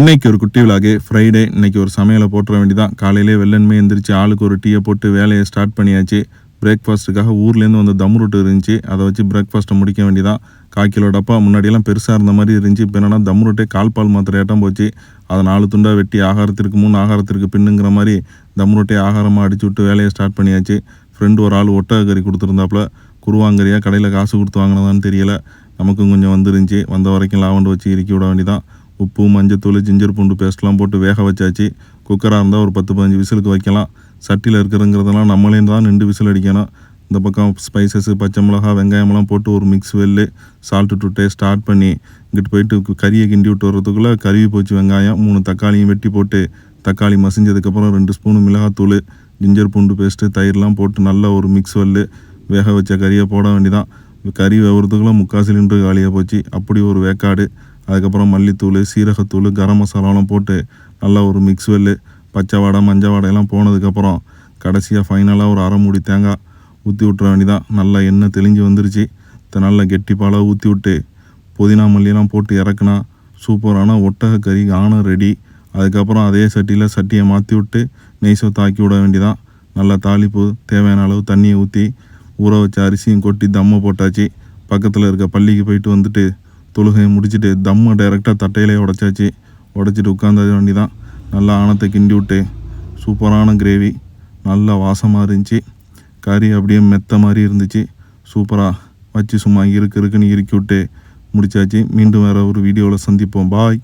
இன்னைக்கு ஒரு குட்டி விழாக்கே ஃப்ரைடே இன்னைக்கு ஒரு சமையலை போட்டுற வேண்டியதான் காலையிலே வெள்ளன்மே எந்திரிச்சு ஆளுக்கு ஒரு டீயை போட்டு வேலையை ஸ்டார்ட் பண்ணியாச்சு. பிரேக்ஃபாஸ்ட்டுக்காக ஊர்லேருந்து வந்த தம் ரொட்டு இருந்துச்சு. அதை வச்சு பிரேக்ஃபாஸ்ட்டை முடிக்க வேண்டிதான் கால் கிலோ டப்பா முன்னாடியெல்லாம் பெருசாக இருந்த மாதிரி இருந்துச்சு. இப்போ என்னென்னா தம் ரொட்டே கால் பால் மாத்திரையாட்டம் போச்சு. அதை நாலு துண்டாக வெட்டி ஆகாரத்திற்கு முன் ஆகாரத்திற்கு பின்னுங்கிற மாதிரி தம் ரொட்டே ஆகாரமாக அடிச்சு விட்டு வேலையை ஸ்டார்ட் பண்ணியாச்சு. ஃப்ரெண்டு ஒரு ஆள் ஒட்டக கறி கொடுத்துருந்தாப்புல. குருவாங்கறியாக கடையில் காசு கொடுத்து வாங்கினதான்னு தெரியல. நமக்கும் கொஞ்சம் வந்துருந்துச்சு. வந்த வரைக்கும் லாவண்டு வச்சு இறுக்கி விட வேண்டியதான் உப்பு மஞ்சத்தூள் ஜிஞ்சர் பூண்டு பேஸ்ட்லாம் போட்டு வேக வச்சாச்சு. குக்கராக இருந்தால் ஒரு பத்து பதினஞ்சு விசிலுக்கு வைக்கலாம். சட்டியில் இருக்கிறங்கிறதெல்லாம் நம்மளே தான் நின்று விசில் அடிக்கணும். இந்த பக்கம் ஸ்பைசஸ்ஸு பச்சை மிளகா வெங்காயமெல்லாம் போட்டு ஒரு மிக்ஸ் வெல்லு சால்ட்டு டுட்டே ஸ்டார்ட் பண்ணி இங்கிட்டு போயிட்டு கறியை கிண்டி விட்டு வர்றதுக்குள்ளே கருவி போச்சு வெங்காயம். மூணு தக்காளியும் வெட்டி போட்டு தக்காளி மசிஞ்சதுக்கப்புறம் ரெண்டு ஸ்பூனு மிளகாத்தூள் ஜிஞ்சர் பூண்டு பேஸ்ட்டு தயிர்லாம் போட்டு நல்ல ஒரு மிக்ஸ் வெல்லு வேக வச்ச கறியை போட வேண்டிதான். கறி வேவுறதுக்குள்ள முக்கால் சிலிண்டர் காலியாக போச்சு. அப்படி ஒரு வேக்காடு. அதுக்கப்புறம் மல்லித்தூள் சீரகத்தூள் கரம் மசாலாலாம் போட்டு நல்லா ஒரு மிக்ஸ் வெல்லு பச்சை வாடை மஞ்சள் வாடையெல்லாம் போனதுக்கப்புறம் கடைசியாக ஃபைனலாக ஒரு அரை மூடி தேங்காய் ஊற்றி விட்ற வேண்டிதான். நல்லா எண்ணெய் தெளிஞ்சு வந்துருச்சு. இதை நல்லா கெட்டி பாலாக ஊற்றி விட்டு புதினா மல்லியெல்லாம் போட்டு இறக்குனா சூப்பரான ஒட்டக கறி ஆனம் ரெடி அதுக்கப்புறம் அதே சட்டியில் சட்டியை மாற்றி விட்டு நெய் சோத்து ஆக்கி விட வேண்டிதான். நல்லா தாளிப்பு தேவையான அளவு தண்ணியை ஊற்றி ஊற வச்ச அரிசியும் கொட்டி தம்மை போட்டாச்சு. பக்கத்தில் இருக்க பள்ளிக்கு போயிட்டு வந்துட்டு தொழுகையை முடிச்சுட்டு தம்மை டைரெக்டாக தட்டையிலே உடச்சாச்சு. உடச்சிட்டு உட்காந்தது வண்டி தான் நல்லா ஆணத்தை கிண்டி விட்டு சூப்பரான கிரேவி நல்லா வாசமாக இருந்துச்சு. கறி அப்படியே மெத்த மாதிரி இருந்துச்சு. சூப்பராக வச்சு சும்மா இருக்கு இருக்குன்னு இறுக்கி விட்டு முடிச்சாச்சு. மீண்டும் வேறு ஒரு வீடியோவில் சந்திப்போம். பாய்